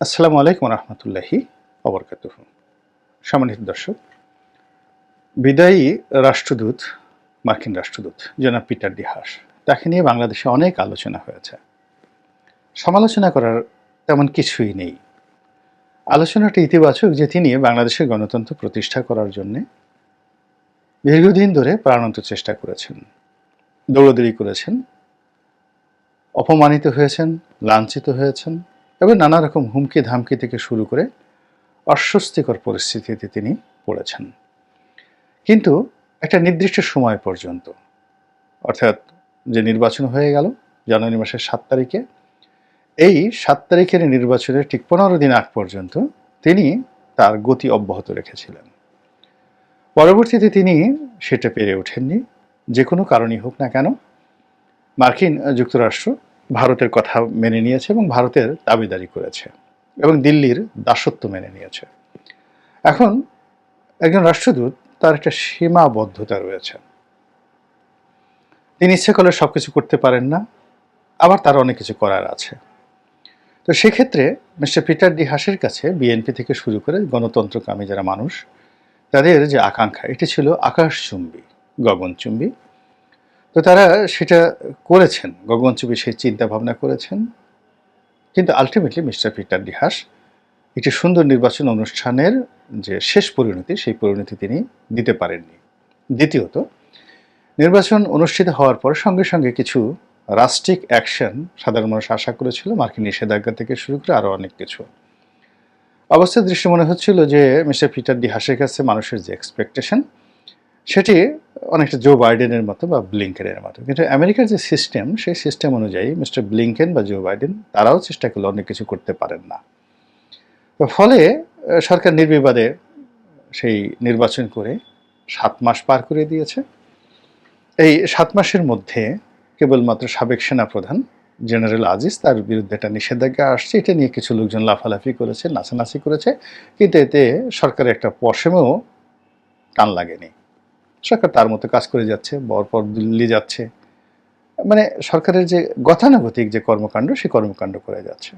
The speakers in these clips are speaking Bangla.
আসসালামু আলাইকুম রহমতুল্লাহি অবরকাত সম্মানিত দর্শক, বিদায়ী রাষ্ট্রদূত, মার্কিন রাষ্ট্রদূত জনাব পিটার ডিহাস তাকে নিয়ে বাংলাদেশে অনেক আলোচনা হয়েছে। সমালোচনা করার তেমন কিছুই নেই। আলোচনাটা ইতিবাচক যে তিনি বাংলাদেশের গণতন্ত্র প্রতিষ্ঠা করার জন্যে দীর্ঘদিন ধরে প্রাণান্ত চেষ্টা করেছেন, দৌড়দৌড়ি করেছেন, অপমানিত হয়েছেন, লাঞ্ছিত হয়েছেন এবং নানা রকম হুমকি ধামকি থেকে শুরু করে অস্বস্তিকর পরিস্থিতিতে তিনি পড়েছেন। কিন্তু একটা নির্দিষ্ট সময় পর্যন্ত, অর্থাৎ যে নির্বাচন হয়ে গেল জানুয়ারি মাসের সাত তারিখে, এই সাত তারিখের নির্বাচনের ঠিক পনেরো দিন আগ পর্যন্ত তিনি তার গতি অব্যাহত রেখেছিলেন। পরবর্তীতে তিনি সেটা পেরে ওঠেননি, যে কোনো কারণই হোক না কেন। মার্কিন যুক্তরাষ্ট্র ভারতের কথা মেনে নিয়েছে এবং ভারতের দাবিদারি করেছে এবং দিল্লির দাসত্ব মেনে নিয়েছে। এখন একজন রাষ্ট্রদূত তার একটা সীমাবদ্ধতা রয়েছে। তিনি ইচ্ছে করলে সব কিছু করতে পারেন না, আবার তার অনেক কিছু করার আছে। তো সেক্ষেত্রে মিস্টার পিটার ডি হাসের কাছে বিএনপি থেকে শুরু করে গণতন্ত্রকামী যারা মানুষ, তাদের যে আকাঙ্ক্ষা, এটি ছিল আকাশচুম্বী, গগনচুম্বী তো তারা সেটা করেছেন গগনচুম্বী সেই চিন্তা ভাবনা করেছেন। কিন্তু আলটিমেটলি মিস্টার পিটার ডিহাস একটি সুন্দর নির্বাচন অনুষ্ঠানের যে শেষ পরিণতি, সেই পরিণতি তিনি দিতে পারেননি। দ্বিতীয়ত, নির্বাচন অনুষ্ঠিত হওয়ার পর সঙ্গে সঙ্গে কিছু রাষ্ট্রিক অ্যাকশন সাধারণ মানুষ আশা করেছিল, মার্কিন নিষেধাজ্ঞা থেকে শুরু করে আরও অনেক কিছু। অবস্থার দৃষ্টি মনে হচ্ছিল যে মিস্টার পিটার ডি হাসের কাছে মানুষের যে এক্সপেকটেশন সেটি অনেকটা জো বাইডেনের মতো বা ব্লিঙ্কেনের মতো। কিন্তু আমেরিকার যে সিস্টেম সেই সিস্টেম অনুযায়ী মিস্টার ব্লিঙ্কেন বা জো বাইডেন তারাও চেষ্টা করলে অনেক কিছু করতে পারেন না। ফলে সরকার নির্বিবাদে সেই নির্বাচন করে সাত মাস পার করে দিয়েছে। এই সাত মাসের মধ্যে কেবলমাত্র সাবেক সেনাপ্রধান জেনারেল আজিজ তার বিরুদ্ধে একটা নিষেধাজ্ঞা আসছে। এটা নিয়ে কিছু লোকজন লাফালাফি করেছে, নাচানাচি করেছে। কিন্তু এতে সরকারের একটা পশমেও টান লাগেনি। সরকার তার মতো কাজ করে যাচ্ছে পর দিল্লি যাচ্ছে। মানে সরকারের যে গতানুগতিক যে কর্মকাণ্ড সেই কর্মকাণ্ড করে যাচ্ছে।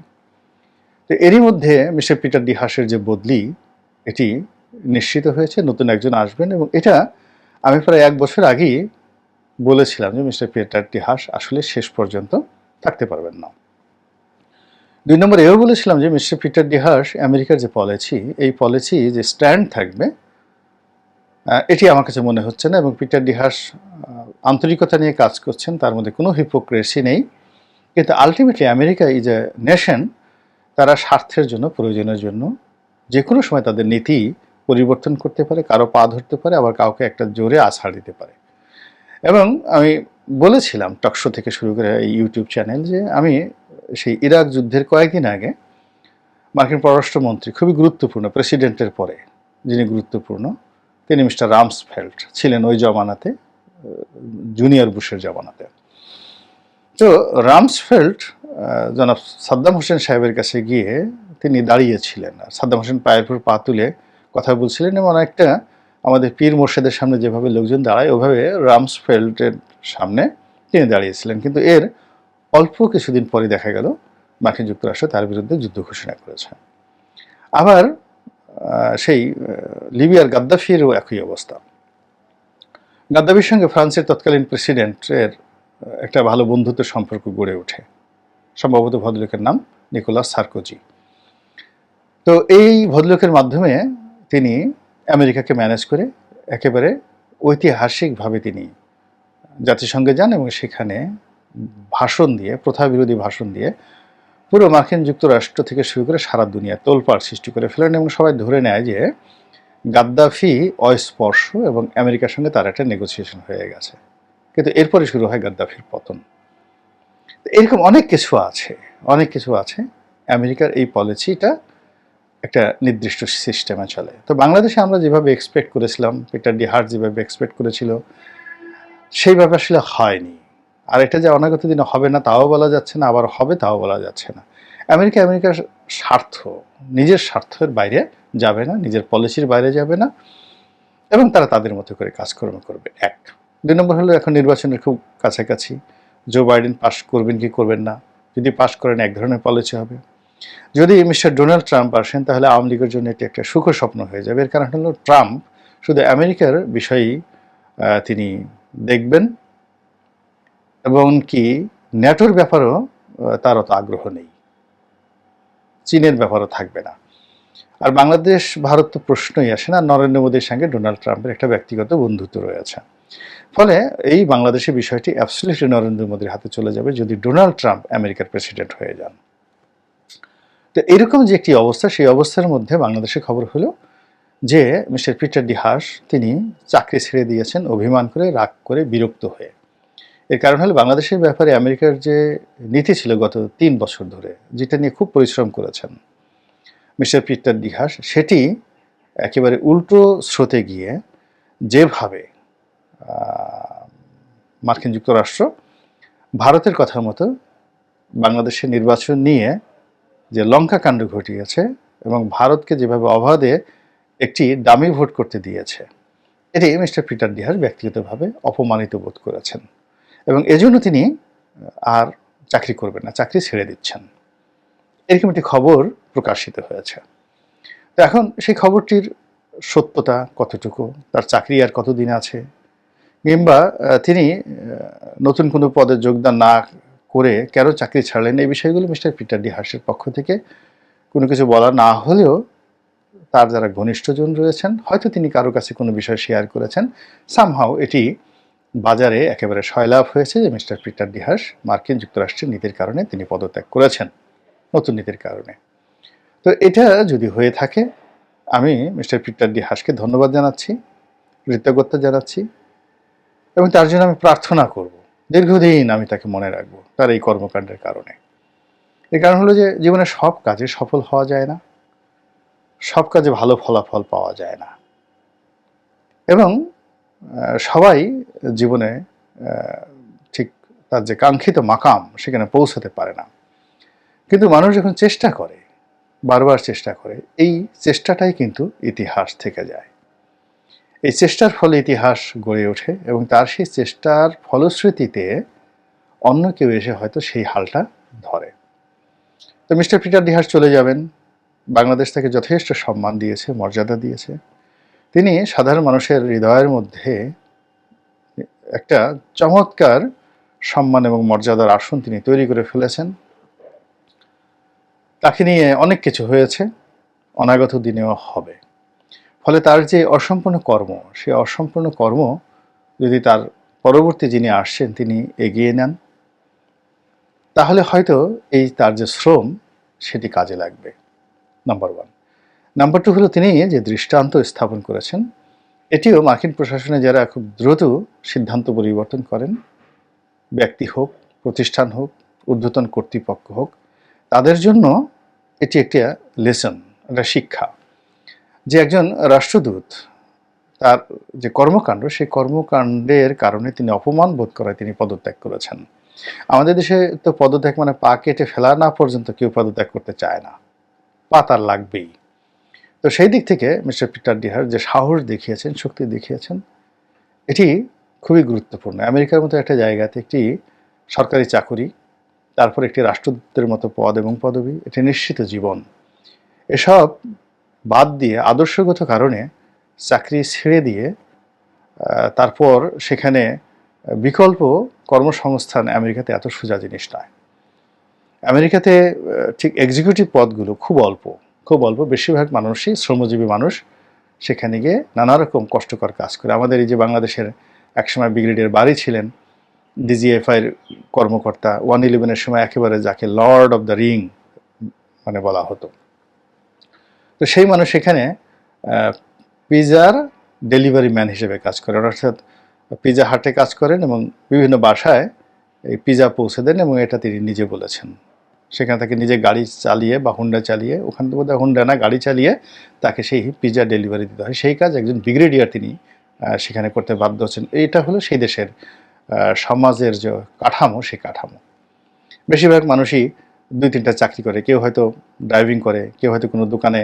তো এরই মধ্যে মিস্টার পিটার ডি হাসের যে বদলি, এটি নিশ্চিত হয়েছে, নতুন একজন আসবেন এবং এটা আমি প্রায় এক বছর আগেই বলেছিলাম যে মিস্টার পিটার ডি হাস আসলে শেষ পর্যন্ত থাকতে পারবেন না। দুই নম্বর এও বলেছিলাম যে মিস্টার পিটার ডি হাস আমেরিকার যে পলিসি এই পলিসি যে স্ট্যান্ড থাকবে এটি আমার কাছে মনে হচ্ছে না এবং পিটার ডিহাস আন্তরিকতা নিয়ে কাজ করছেন, তার মধ্যে কোনো হিপোক্রেসি নেই। কিন্তু ultimately America is a nation তারা স্বার্থের জন্য, প্রয়োজনের জন্য যে কোনো সময় তাদের নীতি পরিবর্তন করতে পারে, কারও পা ধরতে পারে, আবার কাউকে একটা জোরে আছাড় দিতে পারে। এবং আমি বলেছিলাম টকশো থেকে শুরু করে এই ইউটিউব চ্যানেল যে আমি সেই ইরাক যুদ্ধের কয়েকদিন আগে মার্কিন পররাষ্ট্রমন্ত্রী, খুবই গুরুত্বপূর্ণ প্রেসিডেন্টের পরে, যিনি গুরুত্বপূর্ণ তিনি মিস্টার রামসফেল্ড ছিলেন ওই জমানাতে জুনিয়র বুশের জমানাতে। তো রামসফেল্ড জনাব সাদ্দাম হোসেন সাহেবের কাছে গিয়ে তিনি দাঁড়িয়েছিলেন। আর সাদ্দাম হোসেন পায়ের উপর পা তুলে কথা বলছিলেন এবং একটা আমাদের পীর মোর্শেদের সামনে যেভাবে লোকজন দাঁড়ায়, ওভাবে রামসফেল্ডের সামনে তিনি দাঁড়িয়েছিলেন। কিন্তু এর অল্প কিছুদিন পরে দেখা গেল, মার্কিন যুক্তরাষ্ট্র তার বিরুদ্ধে যুদ্ধ ঘোষণা করেছে। আবার সেই লিবিয়ার গাদ্দাফিরও একই অবস্থা। গাদ্দাফির সঙ্গে ফ্রান্সের তৎকালীন প্রেসিডেন্টের একটা ভালো বন্ধুত্ব সম্পর্ক গড়ে ওঠে। সম্ভবত ভদ্রলোকের নাম নিকোলাস সার্কোজি। তো এই ভদ্রলোকের মাধ্যমে তিনি আমেরিকাকে ম্যানেজ করে একেবারে ঐতিহাসিকভাবে তিনি জাতিসংঘে যান এবং সেখানে ভাষণ দিয়ে প্রথা বিরোধী ভাষণ দিয়ে পুরো মার্কিন যুক্তরাষ্ট্র থেকে শুরু করে সারা দুনিয়া তোলপাড় সৃষ্টি করে ফেলেন এবং সবাই ধরে নেয় যে গাদ্দাফি অস্পর্শ এবং আমেরিকার সঙ্গে তার একটা নেগোসিয়েশন হয়ে গেছে। কিন্তু এরপরে শুরু হয় গাদ্দাফির পতন। এরকম অনেক কিছু আছে, অনেক কিছু আছে। আমেরিকার এই পলিসিটা একটা নির্দিষ্ট সিস্টেমে চলে। তো বাংলাদেশে আমরা যেভাবে এক্সপেক্ট করেছিলাম পিটার ডি হার্ট যেভাবে এক্সপেক্ট করেছিল, সেইভাবে আসলে হয়নি। আর এটা যে অনাগত দিনে হবে না, তাও বলা যাচ্ছে না, আবার হবে তাও বলা যাচ্ছে না। আমেরিকা আমেরিকার স্বার্থ, নিজের স্বার্থের বাইরে যাবে না, নিজের পলিসির বাইরে যাবে না, এবং তারা তাদের মতো করে কাজকর্ম করবে। এক। দুই নম্বর হলো এখন নির্বাচনের খুব কাছাকাছি। জো বাইডেন পাশ করবেন কি করবেন না? যদি পাশ করেন, এক ধরনের পলিসি হবে। যদি মিস্টার ডোনাল্ড ট্রাম্প আসেন, তাহলে আওয়ামী লীগের জন্য এটি একটা সুখ স্বপ্ন হয়ে যাবে। এর কারণ হলো ট্রাম্প শুধু আমেরিকার বিষয়েই তিনি দেখবেন এবং কি ন্যাটোর ব্যাপারেও তার অত আগ্রহ নেই। চীনের ব্যাপারও থাকবে না। আর বাংলাদেশ, ভারত তো প্রশ্নই আসে না, নরেন্দ্র মোদীর সঙ্গে ডোনাল্ড ট্রাম্পের একটা ব্যক্তিগত বন্ধুত্ব রয়েছে। ফলে এই বাংলাদেশের বিষয়টি অ্যাবসলিউটলি নরেন্দ্র মোদীর হাতে চলে যাবে যদি ডোনাল্ড ট্রাম্প আমেরিকার প্রেসিডেন্ট হয়ে যান। তো এরকম যে একটি অবস্থা, সেই অবস্থার মধ্যে বাংলাদেশের খবর হলো যে মিস্টার পিটার ডি হাস তিনি চাকরি ছেড়ে দিয়েছেন, অভিমান করে, রাগ করে বিরক্ত হয়ে। এর কারণ হলো বাংলাদেশের ব্যাপারে আমেরিকার যে নীতি ছিল গত তিন বছর ধরে, যেটা নিয়ে খুব পরিশ্রম করেছেন মিস্টার পিটার ডিহাস সেটি একেবারে উল্টো স্রোতে গিয়ে যেভাবে মার্কিন যুক্তরাষ্ট্র ভারতের কথার মতো বাংলাদেশের নির্বাচন নিয়ে যে লঙ্কা কাণ্ড ঘটিয়েছে এবং ভারতকে যেভাবে অবাধে একটি দামি ভোট করতে দিয়েছে, এটি মিস্টার পিটার ডিহাস ব্যক্তিগতভাবে অপমানিত বোধ করেছেন। এবং এজন্য তিনি আর চাকরি করবেন না, চাকরি ছেড়ে দিচ্ছেন। এরকম একটি খবর প্রকাশিত হয়েছে। তো এখন সেই খবরটির সত্যতা কতটুকু, তার চাকরি আর কতদিন আছে? কিংবা তিনি নতুন কোনো পদে যোগদান না করে কেন চাকরি ছাড়লেন? এই বিষয়গুলো মিস্টার পিটার ডি হার্সের পক্ষ থেকে কোনো কিছু বলা না হলেও তার যারা ঘনিষ্ঠজন রয়েছেন, হয়তো তিনি কারও কাছে কোনো বিষয় শেয়ার করেছেন। সামহাও এটি বাজারে একেবারে সয়লাভ হয়েছে যে মিস্টার পিটার ডিহাস মার্কিন যুক্তরাষ্ট্রের নীতির কারণে তিনি পদত্যাগ করেছেন, নতুন নীতির কারণে। তো এটা যদি হয়ে থাকে, আমি মিস্টার পিটার ডি হাসকে ধন্যবাদ জানাচ্ছি, কৃতজ্ঞতা জানাচ্ছি, এবং তার জন্য আমি প্রার্থনা করব। দীর্ঘদিন আমি তাকে মনে রাখব তার এই কর্মকাণ্ডের কারণে। এর কারণ হলো যে জীবনে সব কাজে সফল হওয়া যায় না, সব কাজে ভালো ফলাফল পাওয়া যায় না। এবং সবাই জীবনে ঠিক তার যে কাঙ্ক্ষিত মাকাম সেখানে পৌঁছাতে পারে না। কিন্তু মানুষ যখন চেষ্টা করে, বারবার চেষ্টা করে, এই চেষ্টাটাই কিন্তু ইতিহাস থেকে যায়। এই চেষ্টার ফলে ইতিহাস গড়ে ওঠে এবং তার সেই চেষ্টার ফলশ্রুতিতে অন্য কেউ এসে হয়তো সেই হালটা ধরে। তো মিস্টার পিটার ডিহাস চলে যাবেন। বাংলাদেশ তাকে যথেষ্ট সম্মান দিয়েছে, মর্যাদা দিয়েছে। তিনি সাধারণ মানুষের হৃদয়ের মধ্যে একটা চমৎকার সম্মান এবং মর্যাদার আসন তিনি তৈরি করে ফেলেছেন। তাকে নিয়ে অনেক কিছু হয়েছে, অনাগত দিনেও হবে। ফলে তার যে অসম্পূর্ণ কর্ম, সে অসম্পূর্ণ কর্ম যদি তার পরবর্তী যিনি আসছেন, তিনি এগিয়ে নেন, তাহলে হয়তো এই তার যে শ্রম, সেটি কাজে লাগবে। নাম্বার ওয়ান নাম্বার টু হলো তিনি যে দৃষ্টান্ত স্থাপন করেছেন, এটিও মার্কিন প্রশাসনে যারা খুব দ্রুত সিদ্ধান্ত পরিবর্তন করেন, ব্যক্তি হোক, প্রতিষ্ঠান হোক, ঊর্ধ্বতন কর্তৃপক্ষ হোক, তাদের জন্য এটি একটা লেসন, একটা শিক্ষা। যে একজন রাষ্ট্রদূত, তার যে কর্মকাণ্ড, সেই কর্মকাণ্ডের কারণে তিনি অপমান বোধ করায় তিনি পদত্যাগ করেছেন। আমাদের দেশে তো পদত্যাগ মানে পা কেটে ফেলা না পর্যন্ত কেউ পদত্যাগ করতে চায় না। পা তার লাগবেই। তো সেই দিক থেকে মিস্টার পিটার ডিহার যে সাহস দেখিয়েছেন, শক্তি দেখিয়েছেন, এটি খুবই গুরুত্বপূর্ণ। আমেরিকার মতো একটা জায়গাতে একটি সরকারি চাকুরি, তারপর একটি রাষ্ট্রদূতের মতো পদ এবং পদবি, এটি নিশ্চিত জীবন। এসব বাদ দিয়ে আদর্শগত কারণে চাকরি ছেড়ে দিয়ে তারপর সেখানে বিকল্প কর্মসংস্থান আমেরিকাতে এত সোজা জিনিস নয়। আমেরিকাতে ঠিক এক্সিকিউটিভ পদগুলো খুব অল্প। খুব অল্প বেশিরভাগ মানুষই শ্রমজীবী মানুষ, সেখানে গিয়ে নানা রকম কষ্টকর কাজ করে। আমাদের এই যে বাংলাদেশের একসময় ব্রিগেডিয়ার বাড়ি ছিলেন, ডিজিএফআইয়ের কর্মকর্তা, ওয়ান ইলেভেনের সময় একেবারে যাকে লর্ড অফ দ্য রিং মানে বলা হতো। তো সেই মানুষ এখানে পিজার ডেলিভারি ম্যান হিসেবে কাজ করেন। অর্থাৎ পিজা হাটে কাজ করেন এবং বিভিন্ন বাসায় এই পিজা পৌঁছে দেন এবং এটা তিনি নিজে বলেছেন। সেখানে তাকে নিজে গাড়ি চালিয়ে বা হুন্ডা চালিয়ে, ওখান থেকে বোধহয় হুন্ডা না, গাড়ি চালিয়ে তাকে সেই পিজা ডেলিভারি দিতে হয়। সেই কাজ একজন ব্রিগেডিয়ার তিনি সেখানে করতে বাধ্য হচ্ছেন। এইটা হলো সেই দেশের সমাজের যে কাঠামো, সেই কাঠামো। বেশিরভাগ মানুষই দুই তিনটা চাকরি করে। কেউ হয়তো ড্রাইভিং করে, কেউ হয়তো কোনো দোকানে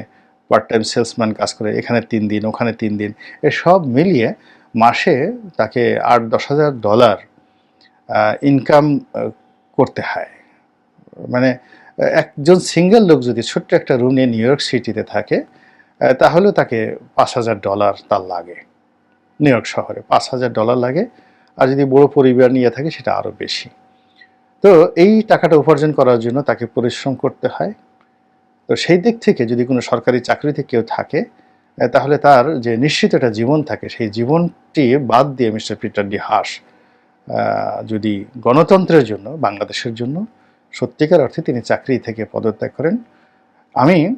পার্ট টাইম সেলসম্যান কাজ করে, এখানে তিন দিন, ওখানে তিন দিন। এসব মিলিয়ে মাসে তাকে আট দশ হাজার ডলার ইনকাম করতে হয়। মানে একজন সিঙ্গেল লোক যদি ছোট্ট একটা রুম নিয়ে নিউ ইয়র্ক সিটিতে থাকে আহ, তাহলেও তাকে পাঁচ হাজার ডলার তার লাগে। নিউ ইয়র্ক শহরে পাঁচ হাজার ডলার লাগে। আর যদি বড় পরিবার নিয়ে থাকে সেটা আরও বেশি। তো এই টাকাটা উপার্জন করার জন্য তাকে পরিশ্রম করতে হয়। তো সেই দিক থেকে যদি কোনো সরকারি চাকরিতে কেউ থাকে তাহলে তার যে নিশ্চিত একটা জীবন থাকে সেই জীবনটি বাদ দিয়ে মিস্টার পিটার ডি হাস যদি গণতন্ত্রের জন্য বাংলাদেশের জন্য সত্যিকার অর্থে তিনি চাকরি থেকে পদত্যাগ করেন। আমি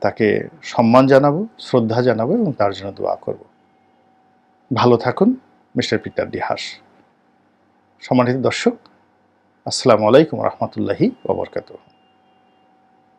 তাকে সম্মান জানাব, শ্রদ্ধা জানাব এবং তার জন্য দোয়া করব। ভালো থাকুন, মিস্টার পিটার ডি হাস। সম্মানিত দর্শক, আসসালামু আলাইকুম রহমতুল্লাহি ওবরকাতুহ